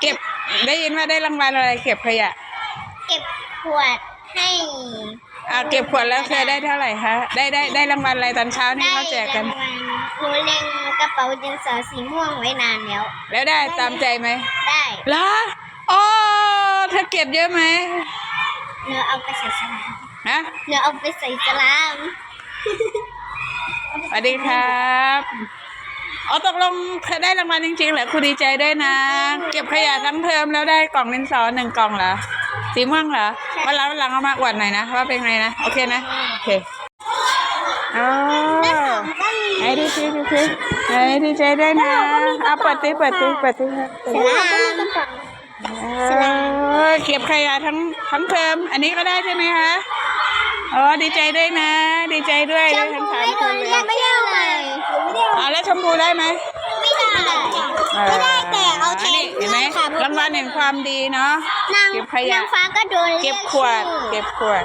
เก็บได้ยินว่าได้รางวัลอะไร เก็บขยะเก็บขวดให้อ่าเก็บขวดแล้วเคยได้เท่าไหร่คะได้ได้ได้รางวัลอะไรตอนเช้านี่เขาแจกกันได้รางวัลหนูเล็งกระเป๋าดินสอสีม่วงไว้นานแล้ว แล้วได้ตามใจไหมได้เหรออ๋อเธอเก็บเยอะไหมหนูเอาไปใส่สลามฮะหนูเอาไปใส่สลาม สวัสดีครับ อ๋อตกลงเธอได้รางวัลจริงๆเหรอครูดีใจด้วยนะ เก็บขยะทั้งเทอมแล้วได้กล่องดินสอหนึ่งกล่องเหรอสีม่วงเหรอวันหลังวันหลังเอามาอวดหน่อยนะว่าเป็นไงนะโอเคนะโอเคอ๋อไหนดูสิดูสิไหนดีใจด้วยนะเอาเปิดติเปิดติเปิดติครับสลามเก็บขยะทั้งทั้งเทอมอันนี้ก็ได้ใช่ไหมคะอ๋อดีใจด้วยนะ ดีใจด้วยชได้มทั้งสามไม่คนเลยเรียกไม่ได้เลยอ๋อแล้วช มพูได้ไหมไม่ได้ไม่ได้แต่เอาแทอันนนี้เห็นไหมค่ะรางวัลแห่งความดีเนาะนางเก็บขยะนางฟ้าก็โดนเก็บรียขวดชื่อเก็บขวด